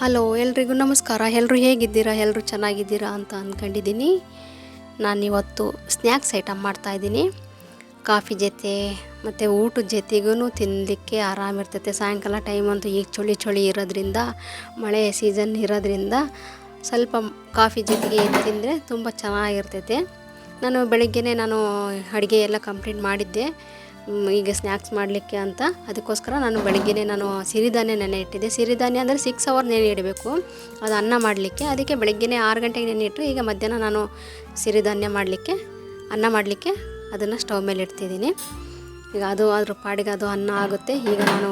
Hello, ಎಲ್ರಿಗೂ ನಮಸ್ಕಾರ. ಎಲ್ಲರೂ ಹೇಗಿದ್ದೀರಾ? ಎಲ್ಲರೂ ಚೆನ್ನಾಗಿದ್ದೀರಾ ಅಂತ ಅಂದ್ಕೊಂಡಿದ್ದೀನಿ ನಾನಿವತ್ತು ಸ್ನ್ಯಾಕ್ಸ್ ಐಟಮ್ ಮಾಡ್ತಾಯಿದ್ದೀನಿ ಕಾಫಿ ಜೊತೆ ಮತ್ತು ಊಟದ ಜೊತೆಗೂ ತಿನ್ನಲಿಕ್ಕೆ ಆರಾಮಿರ್ತೈತೆ ಸಾಯಂಕಾಲ ಟೈಮ್ ಅಂತೂ ಈಗ ಚಳಿ ಚಳಿ ಇರೋದ್ರಿಂದ, ಮಳೆ ಸೀಸನ್ ಇರೋದ್ರಿಂದ ಸ್ವಲ್ಪ ಕಾಫಿ ಜೊತೆಗೆ ತಿಂದರೆ ತುಂಬ ಚೆನ್ನಾಗಿರ್ತೈತೆ. ನಾನು ಬೆಳಗ್ಗೆನೇ ನಾನು ಅಡುಗೆ ಎಲ್ಲ ಕಂಪ್ಲೀಟ್ ಮಾಡಿದ್ದೆ. ಈಗ ಸ್ನ್ಯಾಕ್ಸ್ ಮಾಡಲಿಕ್ಕೆ ಅಂತ. ಅದಕ್ಕೋಸ್ಕರ ನಾನು ಬೆಳಗ್ಗೆನೇ ನಾನು ಸಿರಿಧಾನ್ಯ ನೆನೆ ಇಟ್ಟಿದ್ದೆ. ಸಿರಿಧಾನ್ಯ ಅಂದರೆ ಸಿಕ್ಸ್ ಅವರ್ ನೆನೆ ಇಡಬೇಕು. ಅದು ಅನ್ನ ಮಾಡಲಿಕ್ಕೆ. ಅದಕ್ಕೆ ಬೆಳಗ್ಗೆನೇ ಆರು ಗಂಟೆಗೆ ನೆನೆ ಇಟ್ಟರೆ ಈಗ ಮಧ್ಯಾಹ್ನ ನಾನು ಸಿರಿಧಾನ್ಯ ಮಾಡಲಿಕ್ಕೆ, ಅನ್ನ ಮಾಡಲಿಕ್ಕೆ ಅದನ್ನು ಸ್ಟವ್ ಮೇಲೆ ಇಡ್ತಿದ್ದೀನಿ. ಈಗ ಅದು ಅದ್ರ ಪಾಡಿಗೆ ಅದು ಅನ್ನ ಆಗುತ್ತೆ. ಈಗ ನಾನು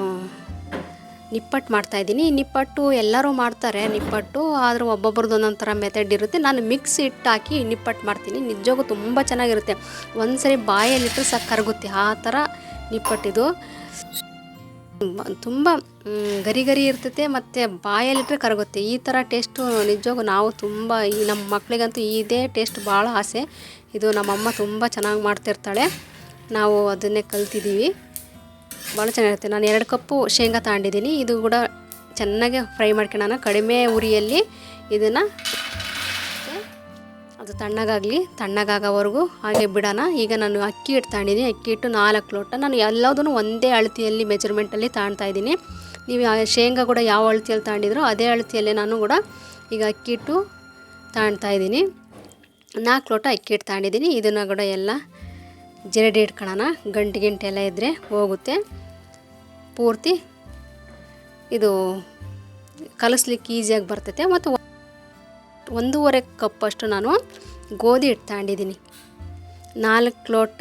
ನಿಪ್ಪಟ್ಟು ಮಾಡ್ತಾಯಿದ್ದೀನಿ ನಿಪ್ಪಟ್ಟು ಎಲ್ಲರೂ ಮಾಡ್ತಾರೆ, ನಿಪ್ಪಟ್ಟು. ಆದರೂ ಒಬ್ಬೊಬ್ರದ್ದು ಒಂದೊಂದು ಥರ ಮೆಥಡ್ ಇರುತ್ತೆ. ನಾನು ಮಿಕ್ಸ್ ಹಿಟ್ಟು ಹಾಕಿ ನಿಪ್ಪಟ್ಟು ಮಾಡ್ತೀನಿ. ನಿಜವಾಗೂ ತುಂಬ ಚೆನ್ನಾಗಿರುತ್ತೆ. ಒಂದು ಸರಿ ಬಾಯಲ್ಲಿಟ್ಟರೆ ಸಹ ಕರಗುತ್ತೆ. ಆ ಥರ ನಿಪ್ಪಟ್ಟಿದು. ತುಂಬ ಗರಿ ಗರಿ ಇರ್ತೈತೆ ಮತ್ತು ಬಾಯಲ್ಲಿಟ್ಟರೆ ಕರಗುತ್ತೆ. ಈ ಥರ ಟೇಸ್ಟು ನಿಜವಾಗೂ ನಾವು ತುಂಬ ಈ ನಮ್ಮ ಮಕ್ಕಳಿಗಂತೂ ಇದೇ ಟೇಸ್ಟ್ ಭಾಳ ಆಸೆ. ಇದು ನಮ್ಮಮ್ಮ ತುಂಬ ಚೆನ್ನಾಗಿ ಮಾಡ್ತಿರ್ತಾಳೆ. ನಾವು ಅದನ್ನೇ ಕಲ್ತಿದ್ದೀವಿ. ಭಾಳ ಚೆನ್ನಾಗಿರುತ್ತೆ. ನಾನು ಎರಡು ಕಪ್ಪು ಶೇಂಗಾ ತಗೊಂಡಿದ್ದೀನಿ. ಇದು ಕೂಡ ಚೆನ್ನಾಗಿ ಫ್ರೈ ಮಾಡ್ಕೊಳ್ಳೋಣ ಕಡಿಮೆ ಉರಿಯಲ್ಲಿ ಇದನ್ನು ಅದು ತಣ್ಣಗಾಗಲಿ, ತಣ್ಣಗಾಗೋವರೆಗೂ ಹಾಗೆ ಬಿಡೋಣ. ಈಗ ನಾನು ಅಕ್ಕಿ ಹಿಟ್ಟು ತಗೊಂಡಿದ್ದೀನಿ. ಅಕ್ಕಿ ಹಿಟ್ಟು ನಾಲ್ಕು ಲೋಟ. ನಾನು ಎಲ್ಲದನ್ನು ಒಂದೇ ಅಳತಿಯಲ್ಲಿ ಮೆಜರ್ಮೆಂಟಲ್ಲಿ ತಾಣ್ತಾ ಇದ್ದೀನಿ. ನೀವು ಶೇಂಗಾ ಕೂಡ ಯಾವ ಅಳತಿಯಲ್ಲಿ ತಗೊಂಡಿದ್ರು ಅದೇ ಅಳತಿಯಲ್ಲೇ ನಾನು ಕೂಡ ಈಗ ಅಕ್ಕಿ ಹಿಟ್ಟು ತಾಣ್ತಾ ಇದ್ದೀನಿ. ನಾಲ್ಕು ಲೋಟ ಅಕ್ಕಿ ಹಿಟ್ಟು ತಗೊಂಡಿದ್ದೀನಿ. ಇದನ್ನು ಕೂಡ ಎಲ್ಲ ಜರಡಿ ಇಟ್ಕೊಳ್ಳೋಣ. ಗಂಟು ಗಂಟೆ ಎಲ್ಲ ಇದ್ದರೆ ಹೋಗುತ್ತೆ. ಪೂರ್ತಿ ಇದು ಕಲಿಸ್ಲಿಕ್ಕೆ ಈಸಿಯಾಗಿ ಬರ್ತೈತೆ ಮತ್ತು ಒಂದೂವರೆ ಕಪ್ಪಷ್ಟು ನಾನು ಗೋಧಿ ಹಿಟ್ಟು ತಗೊಂಡಿದ್ದೀನಿ. ನಾಲ್ಕು ಲೋಟ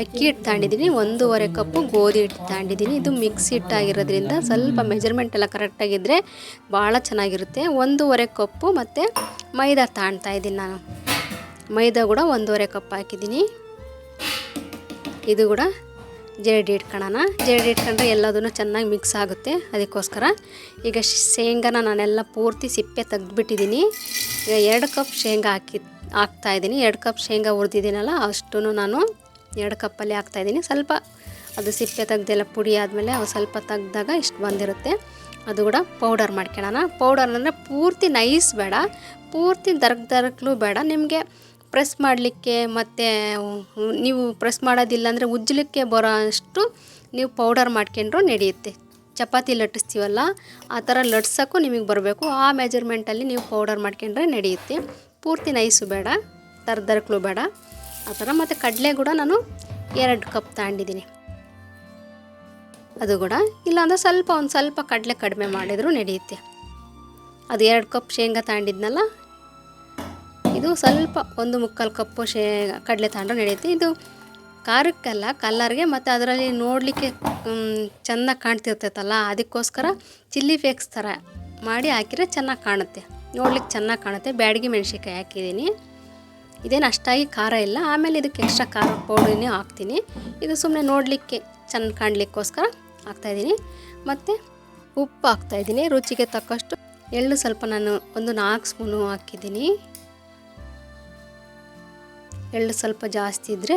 ಅಕ್ಕಿ ಹಿಟ್ಟು ತಗೊಂಡಿದ್ದೀನಿ, ಒಂದೂವರೆ ಕಪ್ಪು ಗೋಧಿ ಹಿಟ್ಟು ತಗೊಂಡಿದ್ದೀನಿ. ಇದು ಮಿಕ್ಸ್ ಹಿಟ್ಟಾಗಿರೋದ್ರಿಂದ ಸ್ವಲ್ಪ ಮೆಜರ್ಮೆಂಟ್ ಎಲ್ಲ ಕರೆಕ್ಟಾಗಿದ್ದರೆ ಭಾಳ ಚೆನ್ನಾಗಿರುತ್ತೆ. ಒಂದೂವರೆ ಕಪ್ಪು ಮತ್ತು ಮೈದಾ ತಾಣ್ತಾ ಇದ್ದೀನಿ ನಾನು. ಮೈದಾ ಕೂಡ ಒಂದೂವರೆ ಕಪ್ ಹಾಕಿದ್ದೀನಿ. ಇದು ಕೂಡ ಜರಡಿ ಇಟ್ಕೊಳ್ಳೋಣ ಜರಡಿ ಇಟ್ಕೊಂಡ್ರೆ ಎಲ್ಲದನ್ನು ಚೆನ್ನಾಗಿ ಮಿಕ್ಸ್ ಆಗುತ್ತೆ. ಅದಕ್ಕೋಸ್ಕರ ಈಗ ಶೇಂಗಾನ ನಾನೆಲ್ಲ ಪೂರ್ತಿ ಸಿಪ್ಪೆ ತೆಗ್ದುಬಿಟ್ಟಿದ್ದೀನಿ. ಈಗ ಎರಡು ಕಪ್ ಶೇಂಗಾ ಹಾಕಿ ಹಾಕ್ತಾಯಿದ್ದೀನಿ ಎರಡು ಕಪ್ ಶೇಂಗಾ ಹುರಿದಿದ್ದೀನಲ್ಲ ಅಷ್ಟು ನಾನು ಎರಡು ಕಪ್ಪಲ್ಲಿ ಹಾಕ್ತಾಯಿದ್ದೀನಿ ಸ್ವಲ್ಪ ಅದು ಸಿಪ್ಪೆ ತೆಗ್ದೆಲ್ಲ ಪುಡಿ ಆದಮೇಲೆ ಅವು ಸ್ವಲ್ಪ ತೆಗ್ದಾಗ ಇಷ್ಟು ಬಂದಿರುತ್ತೆ. ಅದು ಕೂಡ ಪೌಡರ್ ಮಾಡ್ಕೊಳ್ಳೋಣ. ಪೌಡರ್ ಅಂದರೆ ಪೂರ್ತಿ ನೈಸ್ ಬೇಡ. ಪೂರ್ತಿ ದರ್ಗ್ ದರ್ಗ್ಲೂ ಬೇಡ. ನಿಮಗೆ ಪ್ರೆಸ್ ಮಾಡಲಿಕ್ಕೆ ಮತ್ತು ನೀವು ಪ್ರೆಸ್ ಮಾಡೋದಿಲ್ಲ ಅಂದರೆ ಉಜ್ಜಲಿಕ್ಕೆ ಬರೋ ಅಷ್ಟು ನೀವು ಪೌಡರ್ ಮಾಡ್ಕೊಂಡ್ರು ನಡೆಯುತ್ತೆ. ಚಪಾತಿ ಲಟ್ಟಿಸ್ತೀವಲ್ಲ, ಆ ಥರ ಲಟ್ಸೋಕ್ಕೂ ನಿಮಗೆ ಬರಬೇಕು. ಆ ಮೆಜರ್ಮೆಂಟಲ್ಲಿ ನೀವು ಪೌಡರ್ ಮಾಡ್ಕೊಂಡ್ರೆ ನಡೆಯುತ್ತೆ. ಪೂರ್ತಿ ನೈಸು ಬೇಡ, ತರ್ದರ್ಕ್ಲು ಬೇಡ. ಆ ಥರ ಮತ್ತು ಕಡಲೆ ಕೂಡ ನಾನು ಎರಡು ಕಪ್ ತಗೊಂಡಿದ್ದೀನಿ. ಅದು ಕೂಡ ಇಲ್ಲಾಂದ್ರೆ ಸ್ವಲ್ಪ ಒಂದು ಸ್ವಲ್ಪ ಕಡಲೆ ಕಡಿಮೆ ಮಾಡಿದರೂ ನಡೆಯುತ್ತೆ. ಅದು ಎರಡು ಕಪ್ ಶೇಂಗಾ ತಗೊಂಡಿದ್ನಲ್ಲ ಇದು ಸ್ವಲ್ಪ ಒಂದು ಮುಕ್ಕಾಲು ಕಪ್ಪು ಶೇ ಕಡಲೆ ತಾಂಡ್ರೆ ನಡೆಯುತ್ತೆ. ಇದು ಖಾರಕ್ಕಲ್ಲ, ಕಲ್ಲರ್ಗೆ ಮತ್ತು ಅದರಲ್ಲಿ ನೋಡಲಿಕ್ಕೆ ಚೆನ್ನಾಗಿ ಕಾಣ್ತಿರ್ತೈತಲ್ಲ, ಅದಕ್ಕೋಸ್ಕರ ಚಿಲ್ಲಿ ಫ್ಲೇಕ್ಸ್ ಥರ ಮಾಡಿ ಹಾಕಿದರೆ ಚೆನ್ನಾಗಿ ಕಾಣುತ್ತೆ. ನೋಡ್ಲಿಕ್ಕೆ ಚೆನ್ನಾಗಿ ಕಾಣುತ್ತೆ. ಬ್ಯಾಡಗಿ ಮೆಣಸಿನ್ಕಾಯಿ ಹಾಕಿದ್ದೀನಿ. ಇದೇನು ಅಷ್ಟಾಗಿ ಖಾರ ಇಲ್ಲ. ಆಮೇಲೆ ಇದಕ್ಕೆ ಎಕ್ಸ್ಟ್ರಾ ಖಾರ ಪೌಡರ್ನೇ ಹಾಕ್ತೀನಿ. ಇದು ಸುಮ್ಮನೆ ನೋಡಲಿಕ್ಕೆ ಚೆಂದ ಕಾಣಲಿಕ್ಕೋಸ್ಕರ ಹಾಕ್ತಾಯಿದ್ದೀನಿ ಮತ್ತು ಉಪ್ಪು ಹಾಕ್ತಾಯಿದ್ದೀನಿ ರುಚಿಗೆ ತಕ್ಕಷ್ಟು ಎಳ್ಳು ಸ್ವಲ್ಪ ನಾನು ಒಂದು ನಾಲ್ಕು ಸ್ಪೂನು ಹಾಕಿದ್ದೀನಿ. ಎಳ್ಳು ಸ್ವಲ್ಪ ಜಾಸ್ತಿ ಇದ್ದರೆ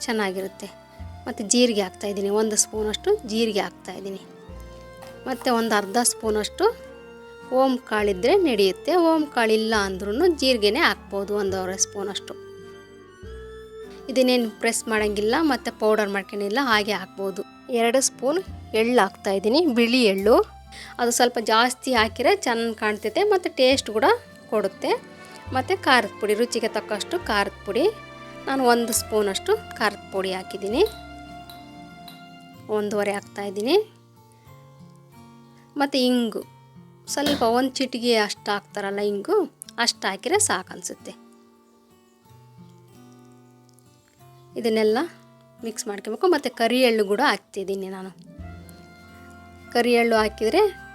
ಚೆನ್ನಾಗಿರುತ್ತೆ. ಮತ್ತು ಜೀರಿಗೆ ಹಾಕ್ತಾಯಿದ್ದೀನಿ ಒಂದು ಸ್ಪೂನಷ್ಟು ಜೀರಿಗೆ ಹಾಕ್ತಾಯಿದ್ದೀನಿ ಮತ್ತು ಒಂದು ಅರ್ಧ ಸ್ಪೂನಷ್ಟು ಓಮ್ ಕಾಳಿದ್ದರೆ ನಡೆಯುತ್ತೆ. ಓಮ್ ಕಾಳು ಇಲ್ಲ ಅಂದ್ರೂ ಜೀರಿಗೆನೇ ಹಾಕ್ಬೋದು. ಒಂದೂವರೆ ಸ್ಪೂನಷ್ಟು. ಇದನ್ನೇನು ಪ್ರೆಸ್ ಮಾಡೋಂಗಿಲ್ಲ. ಮತ್ತು ಪೌಡರ್ ಮಾಡ್ಕೊಂಡಿಲ್ಲ. ಹಾಗೆ ಹಾಕ್ಬೋದು. ಎರಡು ಸ್ಪೂನ್ ಎಳ್ಳು ಹಾಕ್ತಾಯಿದ್ದೀನಿ ಬಿಳಿ ಎಳ್ಳು. ಅದು ಸ್ವಲ್ಪ ಜಾಸ್ತಿ ಹಾಕಿದರೆ ಚೆನ್ನಾಗಿ ಕಾಣ್ತೈತೆ. ಮತ್ತು ಟೇಸ್ಟ್ ಕೂಡ ಕೊಡುತ್ತೆ. ಮತ್ತು ಖಾರದ ಪುಡಿ, ರುಚಿಗೆ ತಕ್ಕಷ್ಟು ಖಾರದ ಪುಡಿ. ನಾನು ಒಂದು ಸ್ಪೂನಷ್ಟು ಖಾರದ ಪುಡಿ ಹಾಕಿದ್ದೀನಿ. ಒಂದೂವರೆ ಹಾಕ್ತಾಯಿದ್ದೀನಿ ಮತ್ತು ಇಂಗು, ಸ್ವಲ್ಪ ಒಂದು ಚಿಟಿಗೆ ಅಷ್ಟು ಹಾಕ್ತಾರಲ್ಲ ಇಂಗು, ಅಷ್ಟು ಹಾಕಿದ್ರೆ ಸಾಕು ಅನಿಸುತ್ತೆ. ಇದನ್ನೆಲ್ಲ ಮಿಕ್ಸ್ ಮಾಡ್ಕೋಬೇಕು. ಮತ್ತು ಕರಿ ಎಳ್ಳು ಕೂಡ ಹಾಕ್ತಿದ್ದೀನಿ ನಾನು. ಕರಿ ಎಳ್ಳು ಹಾಕಿದರೆ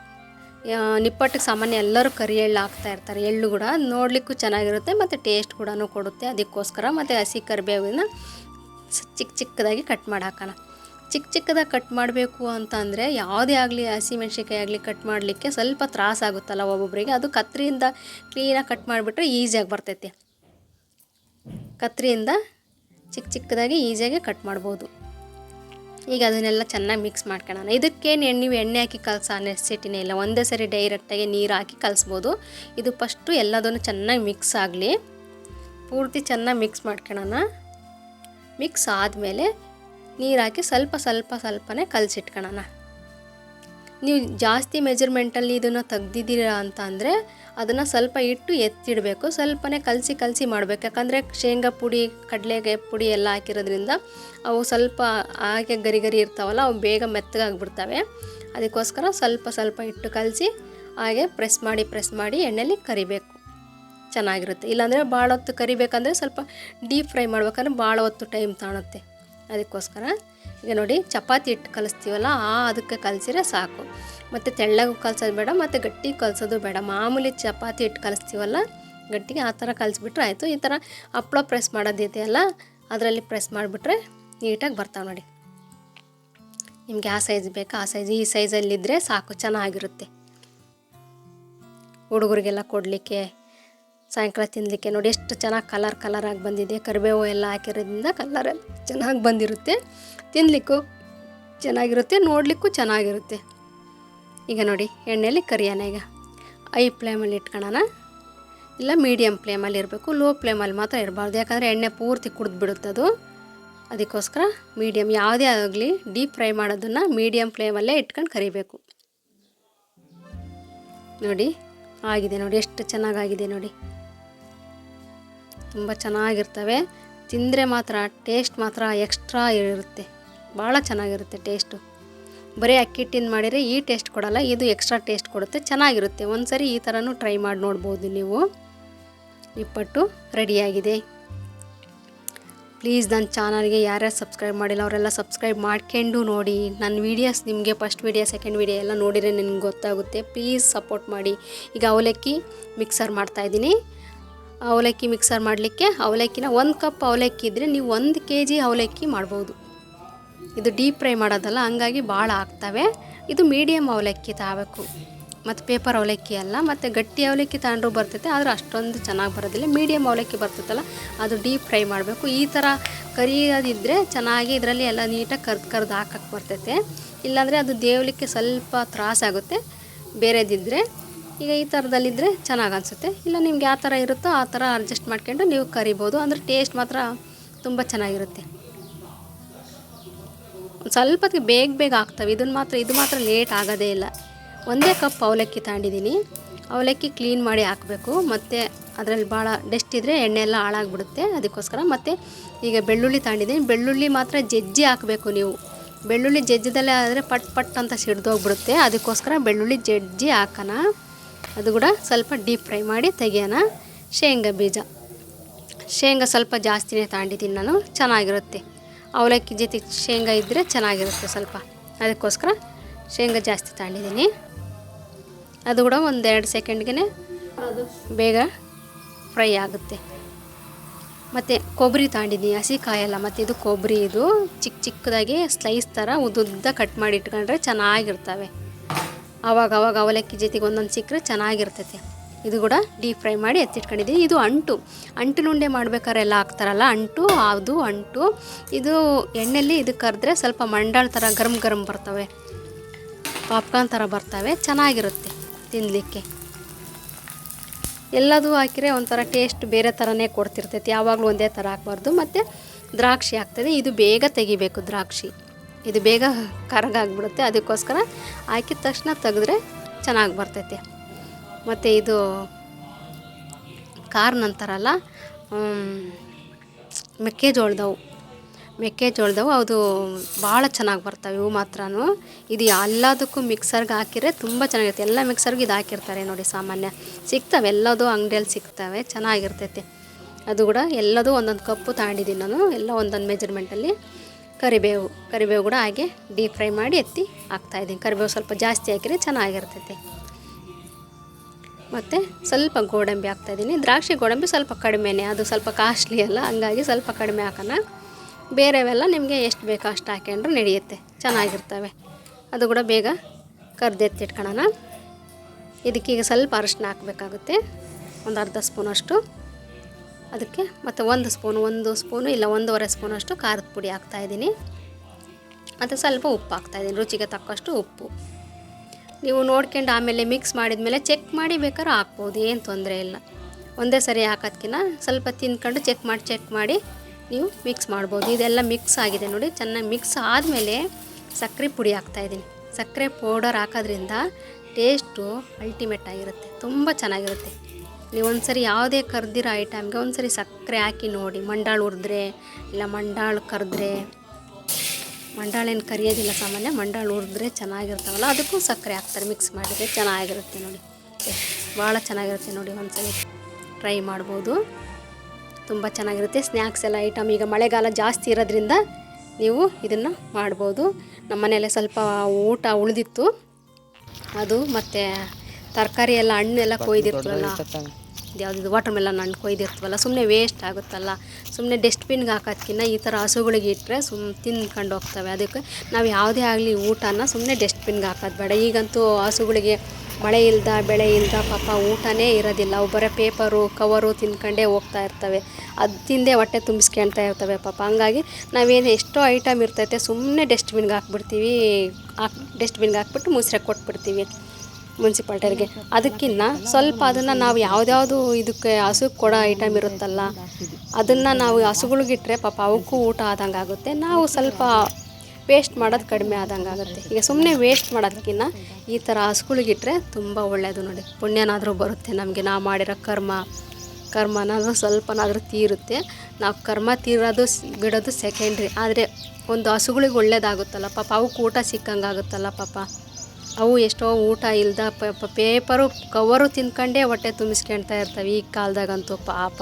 ನಿಪ್ಪಟ್ಟಿಗೆ ಸಾಮಾನ್ಯ ಎಲ್ಲರೂ ಕರಿ ಎಳ್ಳು ಹಾಕ್ತಾ ಇರ್ತಾರೆ. ಎಳ್ಳು ಕೂಡ ನೋಡಲಿಕ್ಕೂ ಚೆನ್ನಾಗಿರುತ್ತೆ ಮತ್ತು ಟೇಸ್ಟ್ ಕೂಡ ಕೊಡುತ್ತೆ. ಅದಕ್ಕೋಸ್ಕರ ಮತ್ತು ಹಸಿ ಕರಿಬೇವಿನ ಸ್- ಚಿಕ್ಕ ಚಿಕ್ಕದಾಗಿ ಕಟ್ ಮಾಡಿ ಹಾಕೋಣ. ಚಿಕ್ಕ ಚಿಕ್ಕದಾಗಿ ಕಟ್ ಮಾಡಬೇಕು ಅಂತ ಅಂದರೆ ಯಾವುದೇ ಆಗಲಿ ಹಸಿ ಮೆಣಸಿನ್ಕಾಯಿ ಆಗಲಿ ಕಟ್ ಮಾಡಲಿಕ್ಕೆ ಸ್ವಲ್ಪ ತ್ರಾಸಾಗುತ್ತಲ್ಲ ಒಬ್ಬೊಬ್ಬರಿಗೆ ಅದು ಕತ್ರಿಯಿಂದ ಕ್ಲೀನಾಗಿ ಕಟ್ ಮಾಡಿಬಿಟ್ರೆ ಈಸಿಯಾಗಿ ಬರ್ತೈತೆ. ಕತ್ರಿಯಿಂದ ಚಿಕ್ಕ ಚಿಕ್ಕದಾಗಿ ಈಸಿಯಾಗಿ ಕಟ್ ಮಾಡ್ಬೋದು. ಈಗ ಅದನ್ನೆಲ್ಲ ಚೆನ್ನಾಗಿ ಮಿಕ್ಸ್ ಮಾಡ್ಕೊಳ್ಳೋಣ ಇದಕ್ಕೇನು ಎಣ್ಣೆ ನೀವು ಎಣ್ಣೆ ಹಾಕಿ ಕಲಸೋ ನೆಸಿಟಿನೇ ಇಲ್ಲ. ಒಂದೇ ಸರಿ ಡೈರೆಕ್ಟಾಗಿ ನೀರು ಹಾಕಿ ಕಲಿಸ್ಬೋದು. ಇದು ಫಸ್ಟು ಎಲ್ಲದನ್ನು ಚೆನ್ನಾಗಿ ಮಿಕ್ಸ್ ಆಗಲಿ. ಪೂರ್ತಿ ಚೆನ್ನಾಗಿ ಮಿಕ್ಸ್ ಮಾಡ್ಕೊಳ್ಳೋಣ ಮಿಕ್ಸ್ ಆದಮೇಲೆ ನೀರು ಹಾಕಿ ಸ್ವಲ್ಪ ಸ್ವಲ್ಪ ಸ್ವಲ್ಪನೇ ಕಲಸಿಟ್ಕೊಳ್ಳೋಣ ನೀವು ಜಾಸ್ತಿ ಮೆಜರ್ಮೆಂಟಲ್ಲಿ ಇದನ್ನು ತೆಗ್ದಿದ್ದೀರಾ ಅಂತ ಅಂದರೆ ಅದನ್ನು ಸ್ವಲ್ಪ ಇಟ್ಟು ಎತ್ತಿಡಬೇಕು. ಸ್ವಲ್ಪನೇ ಕಲಸಿ ಕಲಸಿ ಮಾಡಬೇಕು. ಯಾಕಂದರೆ ಶೇಂಗಾ ಪುಡಿ, ಕಡಲೆಗೆ ಪುಡಿ ಎಲ್ಲ ಹಾಕಿರೋದ್ರಿಂದ ಅವು ಸ್ವಲ್ಪ ಹಾಗೆ ಗರಿ ಗರಿ ಇರ್ತಾವಲ್ಲ, ಅವು ಬೇಗ ಮೆತ್ತಗಾಗ್ಬಿಡ್ತವೆ. ಅದಕ್ಕೋಸ್ಕರ ಸ್ವಲ್ಪ ಸ್ವಲ್ಪ ಇಟ್ಟು ಕಲಸಿ ಹಾಗೆ ಪ್ರೆಸ್ ಮಾಡಿ ಪ್ರೆಸ್ ಮಾಡಿ ಎಣ್ಣೆಲಿ ಕರಿಬೇಕು. ಚೆನ್ನಾಗಿರುತ್ತೆ. ಇಲ್ಲಾಂದರೆ ಭಾಳ ಹೊತ್ತು ಕರಿಬೇಕಂದ್ರೆ ಸ್ವಲ್ಪ ಡೀಪ್ ಫ್ರೈ ಮಾಡ್ಬೇಕಂದ್ರೆ ಭಾಳ ಹೊತ್ತು ಟೈಮ್ ತಾಣುತ್ತೆ. ಅದಕ್ಕೋಸ್ಕರ ಈಗ ನೋಡಿ ಚಪಾತಿ ಹಿಟ್ಟು ಕಲಿಸ್ತೀವಲ್ಲ, ಆ ಅದಕ್ಕೆ ಕಲಸಿದ್ರೆ ಸಾಕು. ಮತ್ತು ತೆಳ್ಳಗೂ ಕಲಸೋದು ಬೇಡ, ಮತ್ತು ಗಟ್ಟಿ ಕಲಸೋದು ಬೇಡ. ಮಾಮೂಲಿ ಚಪಾತಿ ಹಿಟ್ಟು ಕಲಿಸ್ತೀವಲ್ಲ, ಗಟ್ಟಿಗೆ ಆ ಥರ ಕಲಿಸ್ಬಿಟ್ರೆ ಆಯಿತು. ಈ ಥರ ಹಪ್ಪಳ ಪ್ರೆಸ್ ಮಾಡೋದಿದೆಯಲ್ಲ ಅದರಲ್ಲಿ ಪ್ರೆಸ್ ಮಾಡಿಬಿಟ್ರೆ ನೀಟಾಗಿ ಬರ್ತಾವೆ ನೋಡಿ. ನಿಮ್ಗೆ ಆ ಸೈಜ್ ಬೇಕು, ಆ ಸೈಜ್, ಈ ಸೈಜಲ್ಲಿದ್ದರೆ ಸಾಕು, ಚೆನ್ನಾಗಿರುತ್ತೆ. ಹುಡುಗರಿಗೆಲ್ಲ ಕೊಡಲಿಕ್ಕೆ ಸಾಯಂಕಾಲ ತಿನ್ನಲಿಕ್ಕೆ ನೋಡಿ ಎಷ್ಟು ಚೆನ್ನಾಗಿ ಕಲರ್ ಕಲರಾಗಿ ಬಂದಿದೆ. ಕರಿಬೇವು ಎಲ್ಲ ಹಾಕಿರೋದ್ರಿಂದ ಕಲರ್ ಚೆನ್ನಾಗಿ ಬಂದಿರುತ್ತೆ. ತಿನ್ನಲಿಕ್ಕೂ ಚೆನ್ನಾಗಿರುತ್ತೆ, ನೋಡಲಿಕ್ಕೂ ಚೆನ್ನಾಗಿರುತ್ತೆ. ಈಗ ನೋಡಿ ಎಣ್ಣೆಯಲ್ಲಿ ಕರಿಯೋಣ ಈಗ. ಐ ಫ್ಲೇಮಲ್ಲಿ ಇಟ್ಕೊಳ್ಳೋಣ ಇಲ್ಲ ಮೀಡಿಯಮ್ ಫ್ಲೇಮಲ್ಲಿ ಇರಬೇಕು, ಲೋ ಫ್ಲೇಮಲ್ಲಿ ಮಾತ್ರ ಇರಬಾರ್ದು. ಯಾಕಂದರೆ ಎಣ್ಣೆ ಪೂರ್ತಿ ಕುಡಿದು ಬಿಡುತ್ತೆ ಅದು. ಅದಕ್ಕೋಸ್ಕರ ಮೀಡಿಯಮ್ ಯಾವುದೇ ಆಗಲಿ, ಡೀಪ್ ಫ್ರೈ ಮಾಡೋದನ್ನು ಮೀಡಿಯಮ್ ಫ್ಲೇಮಲ್ಲೇ ಇಟ್ಕೊಂಡು ಕರಿಬೇಕು. ನೋಡಿ, ಆಗಿದೆ ನೋಡಿ, ಎಷ್ಟು ಚೆನ್ನಾಗಾಗಿದೆ ನೋಡಿ. ತುಂಬ ಚೆನ್ನಾಗಿರ್ತವೆ. ತಿಂದರೆ ಮಾತ್ರ, ಟೇಸ್ಟ್ ಮಾತ್ರ ಎಕ್ಸ್ಟ್ರಾ ಇರುತ್ತೆ. ಭಾಳ ಚೆನ್ನಾಗಿರುತ್ತೆ ಟೇಸ್ಟು. ಬರೀ ಅಕ್ಕಿ ಹಿಟ್ಟಿನ ಮಾಡಿದರೆ ಈ ಟೇಸ್ಟ್ ಕೊಡಲ್ಲ, ಇದು ಎಕ್ಸ್ಟ್ರಾ ಟೇಸ್ಟ್ ಕೊಡುತ್ತೆ, ಚೆನ್ನಾಗಿರುತ್ತೆ. ಒಂದು ಸರಿ ಈ ಥರನೂ ಟ್ರೈ ಮಾಡಿ ನೋಡ್ಬೋದು ನೀವು. ನಿಪ್ಪಟ್ಟು ರೆಡಿಯಾಗಿದೆ. ಪ್ಲೀಸ್ ನನ್ನ ಚಾನಲ್ಗೆ ಯಾರ್ಯಾರು ಸಬ್ಸ್ಕ್ರೈಬ್ ಮಾಡಿಲ್ಲ, ಅವರೆಲ್ಲ ಸಬ್ಸ್ಕ್ರೈಬ್ ಮಾಡ್ಕೊಂಡು ನೋಡಿ. ನನ್ನ ವೀಡಿಯೋಸ್ ನಿಮಗೆ ಫಸ್ಟ್ ವೀಡಿಯೋ, ಸೆಕೆಂಡ್ ವೀಡಿಯೋ ಎಲ್ಲ ನೋಡಿದರೆ ನಿಮ್ಗೆ ಗೊತ್ತಾಗುತ್ತೆ. ಪ್ಲೀಸ್ ಸಪೋರ್ಟ್ ಮಾಡಿ. ಈಗ ಅವಲಕ್ಕಿ ಮಿಕ್ಸರ್ ಮಾಡ್ತಾಯಿದ್ದೀನಿ ಅವಲಕ್ಕಿ ಮಿಕ್ಸರ್ ಮಾಡಲಿಕ್ಕೆ ಅವಲಕ್ಕಿನ ಒಂದು ಕಪ್ ಅವಲಕ್ಕಿ ಇದ್ದರೆ ನೀವು ಒಂದು ಕೆ ಜಿ ಅವಲಕ್ಕಿ ಮಾಡ್ಬೋದು. ಇದು ಡೀಪ್ ಫ್ರೈ ಮಾಡೋದಲ್ಲ, ಹಂಗಾಗಿ ಭಾಳ ಆಗ್ತವೆ. ಇದು ಮೀಡಿಯಮ್ ಅವಲಕ್ಕಿ ತಗೋಬೇಕು ಮತ್ತು ಪೇಪರ್ ಅವಲಕ್ಕಿ ಅಲ್ಲ, ಮತ್ತು ಗಟ್ಟಿ ಅವಲಕ್ಕಿ ತಗೊಂಡ್ರು ಬರ್ತೈತೆ, ಆದರೆ ಅಷ್ಟೊಂದು ಚೆನ್ನಾಗಿ ಬರೋದಿಲ್ಲ. ಮೀಡಿಯಮ್ ಅವಲಕ್ಕಿ ಬರ್ತೈತಲ್ಲ ಅದು ಡೀಪ್ ಫ್ರೈ ಮಾಡಬೇಕು. ಈ ಥರ ಕರಿಯೋದಿದ್ದರೆ ಚೆನ್ನಾಗಿ ಇದರಲ್ಲಿ ಎಲ್ಲ ನೀಟಾಗಿ ಕರ್ದು ಕರ್ದು ಹಾಕಕ್ಕೆ ಬರ್ತೈತೆ. ಇಲ್ಲಾಂದರೆ ಅದು ದೇವಲಿಕ್ಕೆ ಸ್ವಲ್ಪ ತ್ರಾಸಾಗುತ್ತೆ. ಬೇರೆದಿದ್ದರೆ ಈಗ ಈ ಥರದಲ್ಲಿದ್ದರೆ ಚೆನ್ನಾಗಿ ಅನಿಸುತ್ತೆ. ಇಲ್ಲ ನಿಮ್ಗೆ ಯಾವ ಥರ ಇರುತ್ತೋ ಆ ಥರ ಅಡ್ಜಸ್ಟ್ ಮಾಡ್ಕೊಂಡು ನೀವು ಕರಿಬೋದು. ಅಂದರೆ ಟೇಸ್ಟ್ ಮಾತ್ರ ತುಂಬ ಚೆನ್ನಾಗಿರುತ್ತೆ. ಸ್ವಲ್ಪ ಬೇಗ ಬೇಗ ಆಗ್ತವೆ. ಇದನ್ನು ಮಾತ್ರ, ಇದು ಮಾತ್ರ ಲೇಟ್ ಆಗೋದೇ ಇಲ್ಲ. ಒಂದೇ ಕಪ್ ಅವಲಕ್ಕಿ ತಗೊಂಡಿದ್ದೀನಿ. ಅವಲಕ್ಕಿ ಕ್ಲೀನ್ ಮಾಡಿ ಹಾಕಬೇಕು. ಮತ್ತು ಅದರಲ್ಲಿ ಭಾಳ ಡಸ್ಟ್ ಇದ್ದರೆ ಎಣ್ಣೆ ಎಲ್ಲ ಹಾಳಾಗ್ಬಿಡುತ್ತೆ. ಅದಕ್ಕೋಸ್ಕರ ಮತ್ತು ಈಗ ಬೆಳ್ಳುಳ್ಳಿ ತಗೊಂಡಿದ್ದೀನಿ. ಬೆಳ್ಳುಳ್ಳಿ ಮಾತ್ರ ಜಜ್ಜಿ ಹಾಕಬೇಕು ನೀವು. ಬೆಳ್ಳುಳ್ಳಿ ಜಜ್ಜದಲ್ಲೇ ಆದರೆ ಪಟ್ ಪಟ್ ಅಂತ ಸಿಡ್ದೋಗ್ಬಿಡುತ್ತೆ. ಅದಕ್ಕೋಸ್ಕರ ಬೆಳ್ಳುಳ್ಳಿ ಜಜ್ಜಿ ಹಾಕೋಣ. ಅದು ಕೂಡ ಸ್ವಲ್ಪ ಡೀಪ್ ಫ್ರೈ ಮಾಡಿ ತೆಗಿಯೋಣ. ಶೇಂಗಾ ಬೀಜ. ಶೇಂಗಾ ಸ್ವಲ್ಪ ಜಾಸ್ತಿನೇ ತಗೊಂಡಿದ್ದೀನಿ ನಾನು, ಚೆನ್ನಾಗಿರುತ್ತೆ. ಅವಲಕ್ಕಿ ಜೊತೆ ಶೇಂಗಾ ಇದ್ದರೆ ಚೆನ್ನಾಗಿರುತ್ತೆ ಸ್ವಲ್ಪ. ಅದಕ್ಕೋಸ್ಕರ ಶೇಂಗಾ ಜಾಸ್ತಿ ತಗೊಂಡಿದ್ದೀನಿ ಅದು ಕೂಡ ಒಂದೆರಡು ಸೆಕೆಂಡ್ಗೆ ಬೇಗ ಫ್ರೈ ಆಗುತ್ತೆ. ಮತ್ತು ಕೊಬ್ಬರಿ ತಗೊಂಡಿದ್ದೀನಿ ಹಸಿ ಕಾಯಲ್ಲ. ಮತ್ತು ಇದು ಕೊಬ್ಬರಿ, ಇದು ಚಿಕ್ಕ ಚಿಕ್ಕದಾಗಿ ಸ್ಲೈಸ್ ಥರ ಉದ್ದುದ್ದ ಕಟ್ ಮಾಡಿ ಇಟ್ಕೊಂಡ್ರೆ ಚೆನ್ನಾಗಿರ್ತವೆ. ಆವಾಗ ಅವಾಗ ಅವಲಕ್ಕಿ ಜೊತೆಗೆ ಒಂದೊಂದು ಸಿಕ್ಕರೆ ಚೆನ್ನಾಗಿರ್ತೈತೆ. ಇದು ಕೂಡ ಡೀಪ್ ಫ್ರೈ ಮಾಡಿ ಎತ್ತಿಟ್ಕೊಂಡಿದ್ದೀನಿ ಇದು ಅಂಟು. ಅಂಟು ಉಂಡೆ ಮಾಡ್ಬೇಕಾದ್ರೆ ಎಲ್ಲ ಹಾಕ್ತಾರಲ್ಲ, ಅಂಟು ಅದು ಅಂಟು. ಇದು ಎಣ್ಣೆಲ್ಲಿ ಇದು ಕರೆದ್ರೆ ಸ್ವಲ್ಪ ಮಂಡಾಳ ಥರ ಗರಮ್ ಗರಮ್ ಬರ್ತವೆ. ಪಾಪ್ಕಾರ್ನ್ ಥರ ಬರ್ತವೆ. ಚೆನ್ನಾಗಿರುತ್ತೆ ತಿನ್ನಲಿಕ್ಕೆ ಎಲ್ಲದೂ ಹಾಕಿದ್ರೆ ಒಂಥರ ಟೇಸ್ಟ್ ಬೇರೆ ಥರನೇ ಕೊಡ್ತಿರ್ತೈತಿ. ಯಾವಾಗಲೂ ಒಂದೇ ಥರ ಹಾಕ್ಬಾರ್ದು. ಮತ್ತು ದ್ರಾಕ್ಷಿ ಹಾಕ್ತದೆ ಇದು ಬೇಗ ತೆಗಿಬೇಕು ದ್ರಾಕ್ಷಿ. ಇದು ಬೇಗ ಕರಗಾಗ್ಬಿಡುತ್ತೆ ಅದಕ್ಕೋಸ್ಕರ ಹಾಕಿದ ತಕ್ಷಣ ತೆಗೆದ್ರೆ ಚೆನ್ನಾಗಿ ಬರ್ತೈತೆ. ಮತ್ತು ಇದು ಕಾರ್ನ್ ಅಂತಾರಲ್ಲ ಮೆಕ್ಕೆಜೋಳದವು. ಮೆಕ್ಕೆಜೋಳದವು ಅದು ಭಾಳ ಚೆನ್ನಾಗಿ ಬರ್ತವೆ, ಇವು ಮಾತ್ರ ಇದು ಎಲ್ಲದಕ್ಕೂ ಮಿಕ್ಸರ್ಗೆ ಹಾಕಿದ್ರೆ ತುಂಬ ಚೆನ್ನಾಗಿರುತ್ತೆ. ಎಲ್ಲ ಮಿಕ್ಸರ್ಗೆ ಇದು ಹಾಕಿರ್ತಾರೆ ನೋಡಿ ಸಾಮಾನ್ಯ. ಸಿಗ್ತವೆ, ಎಲ್ಲದೂ ಅಂಗಡಿಯಲ್ಲಿ ಸಿಗ್ತವೆ, ಚೆನ್ನಾಗಿರ್ತೈತೆ. ಅದು ಕೂಡ ಎಲ್ಲದೂ ಒಂದೊಂದು ಕಪ್ಪು ತಗೊಂಡಿದ್ದೀನಿ ನಾನು. ಎಲ್ಲ ಒಂದೊಂದು ಮೆಜರ್ಮೆಂಟಲ್ಲಿ ಕರಿಬೇವು ಕರಿಬೇವು ಕೂಡ ಹಾಗೆ ಡೀಪ್ ಫ್ರೈ ಮಾಡಿ ಎತ್ತಿ ಹಾಕ್ತಾಯಿದ್ದೀನಿ ಕರಿಬೇವು ಸ್ವಲ್ಪ ಜಾಸ್ತಿ ಹಾಕಿದರೆ ಚೆನ್ನಾಗಿರ್ತೈತೆ. ಮತ್ತು ಸ್ವಲ್ಪ ಗೋಡಂಬಿ ಹಾಕ್ತಾಯಿದ್ದೀನಿ ದ್ರಾಕ್ಷಿ ಗೋಡಂಬಿ ಸ್ವಲ್ಪ ಕಡಿಮೆನೇ, ಅದು ಸ್ವಲ್ಪ ಕಾಸ್ಟ್ಲಿ ಅಲ್ಲ, ಹಂಗಾಗಿ ಸ್ವಲ್ಪ ಕಡಿಮೆ ಹಾಕೋಣ. ಬೇರೆವೆಲ್ಲ ನಿಮಗೆ ಎಷ್ಟು ಬೇಕೋ ಅಷ್ಟು ಹಾಕ್ಯಂಡ್ರೆ ನಡೆಯುತ್ತೆ, ಚೆನ್ನಾಗಿರ್ತವೆ. ಅದು ಕೂಡ ಬೇಗ ಕರ್ದೆತ್ತಿಟ್ಕೊಳ್ಳೋಣ ಇದಕ್ಕೀಗ ಸ್ವಲ್ಪ ಅರಶಿನ ಹಾಕಬೇಕಾಗುತ್ತೆ, ಒಂದು ಅರ್ಧ ಸ್ಪೂನಷ್ಟು. ಅದಕ್ಕೆ ಮತ್ತು ಒಂದು ಸ್ಪೂನು ಒಂದು ಸ್ಪೂನು ಇಲ್ಲ ಒಂದೂವರೆ ಸ್ಪೂನಷ್ಟು ಖಾರದ ಪುಡಿ ಹಾಕ್ತಾಯಿದ್ದೀನಿ ಮತ್ತು ಸ್ವಲ್ಪ ಉಪ್ಪು ಹಾಕ್ತಾಯಿದ್ದೀನಿ ರುಚಿಗೆ ತಕ್ಕಷ್ಟು ಉಪ್ಪು. ನೀವು ನೋಡ್ಕೊಂಡು ಆಮೇಲೆ ಮಿಕ್ಸ್ ಮಾಡಿದ ಮೇಲೆ ಚೆಕ್ ಮಾಡಿ ಬೇಕಾದ್ರೆ ಹಾಕ್ಬೋದು, ಏನು ತೊಂದರೆ ಇಲ್ಲ. ಒಂದೇ ಸರಿ ಹಾಕೋದ್ಕಿಂತ ಸ್ವಲ್ಪ ತಿಂದ್ಕೊಂಡು ಚೆಕ್ ಮಾಡಿ ಚೆಕ್ ಮಾಡಿ ನೀವು ಮಿಕ್ಸ್ ಮಾಡ್ಬೋದು. ಇದೆಲ್ಲ ಮಿಕ್ಸ್ ಆಗಿದೆ ನೋಡಿ, ಚೆನ್ನಾಗಿ ಮಿಕ್ಸ್ ಆದಮೇಲೆ ಸಕ್ಕರೆ ಪುಡಿ ಹಾಕ್ತಾಯಿದ್ದೀನಿ ಸಕ್ಕರೆ ಪೌಡರ್ ಹಾಕೋದ್ರಿಂದ ಟೇಸ್ಟು ಅಲ್ಟಿಮೇಟ್ ಆಗಿರುತ್ತೆ, ತುಂಬ ಚೆನ್ನಾಗಿರುತ್ತೆ. ನೀವು ಒಂದ್ಸರಿ ಯಾವುದೇ ಕರ್ದಿರೋ ಐಟಮ್ಗೆ ಒಂದ್ಸರಿ ಸಕ್ಕರೆ ಹಾಕಿ ನೋಡಿ. ಮಂಡಾಳು ಹುರಿದ್ರೆ ಇಲ್ಲ ಮಂಡಾಳು ಕರೆದ್ರೆ. ಮಂಡಾಳೇನು ಕರಿಯೋದಿಲ್ಲ ಸಾಮಾನ್ಯ ಮಂಡಾಳು ಹುರಿದ್ರೆ ಚೆನ್ನಾಗಿರ್ತಾವಲ್ಲ ಅದಕ್ಕೂ ಸಕ್ಕರೆ ಹಾಕ್ತಾರೆ. ಮಿಕ್ಸ್ ಮಾಡಿದರೆ ಚೆನ್ನಾಗಿರುತ್ತೆ ನೋಡಿ. ಭಾಳ ಚೆನ್ನಾಗಿರುತ್ತೆ ನೋಡಿ ಒಂದ್ಸಲಿ ಟ್ರೈ ಮಾಡ್ಬೋದು. ತುಂಬ ಚೆನ್ನಾಗಿರುತ್ತೆ. ಸ್ನ್ಯಾಕ್ಸ್ ಎಲ್ಲ ಐಟಮ್ ಈಗ ಮಳೆಗಾಲ ಜಾಸ್ತಿ ಇರೋದ್ರಿಂದ ನೀವು ಇದನ್ನು ಮಾಡ್ಬೋದು. ನಮ್ಮ ಮನೆಯಲ್ಲೇ ಸ್ವಲ್ಪ ಊಟ ಉಳಿದಿತ್ತು. ಅದು ಮತ್ತು ತರಕಾರಿ ಎಲ್ಲ ಹಣ್ಣೆಲ್ಲ ಕೊಯ್ದಿರ್ತವಲ್ಲ. ಯಾವ್ದು ವಾಟರ್ ಮೆಲನ್ ಹಣ್ಣು ಕೊಯ್ದಿರ್ತೀವಲ್ಲ ಸುಮ್ಮನೆ ವೇಸ್ಟ್ ಆಗುತ್ತಲ್ಲ. ಸುಮ್ಮನೆ ಡಸ್ಟ್ಬಿನ್ಗೆ ಹಾಕೋದ್ಕಿಂತ ಈ ಥರ ಹಸುಗಳಿಗೆ ಇಟ್ಟರೆ ಸುಮ್ ತಿಂದ್ಕೊಂಡು ಹೋಗ್ತವೆ. ಅದಕ್ಕೆ ನಾವು ಯಾವುದೇ ಆಗಲಿ ಊಟನ ಸುಮ್ಮನೆ ಡಸ್ಟ್ಬಿನ್ಗೆ ಹಾಕೋದು ಬೇಡ. ಈಗಂತೂ ಹಸುಗಳಿಗೆ ಮಳೆ ಇಲ್ದ ಬೆಳೆ ಇಲ್ದ ಪಾಪ ಊಟನೇ ಇರೋದಿಲ್ಲ. ಅವು ಪೇಪರು ಕವರು ತಿನ್ಕೊಂಡೇ ಹೋಗ್ತಾ ಇರ್ತವೆ. ಅದು ತಿಂದೇ ಹೊಟ್ಟೆ ತುಂಬಿಸ್ಕೊಳ್ತಾ ಇರ್ತವೆ ಪಾಪ. ಹಂಗಾಗಿ ನಾವೇನು ಎಷ್ಟೋ ಐಟಮ್ ಇರ್ತೈತೆ ಸುಮ್ಮನೆ ಡಸ್ಟ್ಬಿನ್ಗೆ ಹಾಕ್ಬಿಡ್ತೀವಿ. ಹಾಕ್ ಡಸ್ಟ್ಬಿನ್ಗೆ ಹಾಕ್ಬಿಟ್ಟು ಮುಸ್ರೆ ಕೊಟ್ಬಿಡ್ತೀವಿ. ಮುನ್ಸಿಪಾಲ್ಟಿಯವ್ರಿಗೆ. ಅದಕ್ಕಿನ್ನ ಸ್ವಲ್ಪ ಅದನ್ನು ನಾವು ಯಾವುದ್ಯಾವುದು ಇದಕ್ಕೆ ಹಸುಗೆ ಕೊಡೋ ಐಟಮ್ ಇರುತ್ತಲ್ಲ, ಅದನ್ನು ನಾವು ಹಸುಗಳಿಗಿಟ್ರೆ ಪಾಪ ಅವಕ್ಕೂ ಊಟ ಆದಂಗೆ ಆಗುತ್ತೆ. ನಾವು ಸ್ವಲ್ಪ ವೇಸ್ಟ್ ಮಾಡೋದು ಕಡಿಮೆ ಆದಂಗೆ ಆಗುತ್ತೆ. ಈಗ ಸುಮ್ಮನೆ ವೇಸ್ಟ್ ಮಾಡೋದಕ್ಕಿಂತ ಈ ಥರ ಹಸುಗಳಿಗಿಟ್ರೆ ತುಂಬ ಒಳ್ಳೆಯದು ನೋಡಿ. ಪುಣ್ಯನಾದರೂ ಬರುತ್ತೆ ನಮಗೆ. ನಾವು ಮಾಡಿರೋ ಕರ್ಮ, ಕರ್ಮನಾದರೂ ಸ್ವಲ್ಪನಾದರೂ ತೀರುತ್ತೆ. ನಾವು ಕರ್ಮ ತೀರೋದು ಬಿಡೋದು ಸೆಕೆಂಡ್ರಿ ಆದರೆ ಒಂದು ಹಸುಗಳಿಗೆ ಒಳ್ಳೇದಾಗುತ್ತಲ್ಲ ಪಾಪ ಅವಕ್ಕೆ ಊಟ ಸಿಕ್ಕಂಗೆ ಆಗುತ್ತಲ್ಲ ಪಾಪ. ಅವು ಎಷ್ಟೋ ಊಟ ಇಲ್ದ ಪೇಪರು ಕವರು ತಿನ್ಕೊಂಡೇ ಹೊಟ್ಟೆ ತುಂಬಿಸ್ಕೊಳ್ತಾ ಇರ್ತವೆ ಈ ಕಾಲದಾಗಂತೂ ಪಾಪ.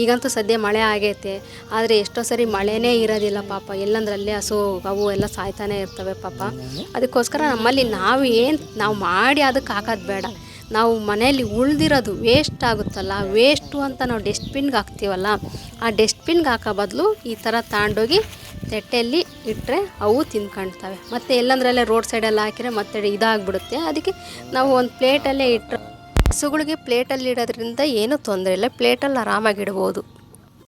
ಈಗಂತೂ ಸದ್ಯ ಮಳೆ ಆಗೈತೆ. ಆದರೆ ಎಷ್ಟೋ ಸರಿ ಮಳೆನೇ ಇರೋದಿಲ್ಲ ಪಾಪ. ಎಲ್ಲಂದ್ರಲ್ಲೇ ಹಸು, ಅವು ಎಲ್ಲ ಸಾಯ್ತಾನೆ ಇರ್ತವೆ ಪಾಪ. ಅದಕ್ಕೋಸ್ಕರ ನಮ್ಮಲ್ಲಿ ನಾವು ಏನು ನಾವು ಮಾಡಿ ಅದಕ್ಕೆ ಹಾಕೋದು ಬೇಡ. ನಾವು ಮನೆಯಲ್ಲಿ ಉಳ್ದಿರೋದು ವೇಸ್ಟ್ ಆಗುತ್ತಲ್ಲ ವೇಸ್ಟು ಅಂತ ನಾವು ಡಸ್ಟ್ಬಿನ್ಗೆ ಹಾಕ್ತೀವಲ್ಲ, ಆ ಡಸ್ಟ್ಬಿನ್ಗೆ ಹಾಕೋ ಬದಲು ಈ ಥರ ತಗೊಂಡೋಗಿ ತೆಟ್ಟೆಯಲ್ಲಿ ಇಟ್ಟರೆ ಅವು ತಿನ್ಕೊಳ್ತವೆ ಮತ್ತು ಎಲ್ಲಂದ್ರಲ್ಲೇ ರೋಡ್ ಸೈಡೆಲ್ಲ ಹಾಕಿದರೆ ಮತ್ತೆ ಇದಾಗ್ಬಿಡುತ್ತೆ. ಅದಕ್ಕೆ ನಾವು ಒಂದು ಪ್ಲೇಟಲ್ಲೇ ಇಟ್ಟರೆ ಹಸುಗಳಿಗೆ ಪ್ಲೇಟಲ್ಲಿ ಇಡೋದ್ರಿಂದ ಏನೂ ತೊಂದರೆ ಇಲ್ಲ. ಪ್ಲೇಟಲ್ಲಿ ಆರಾಮಾಗಿ ಇಡ್ಬೋದು.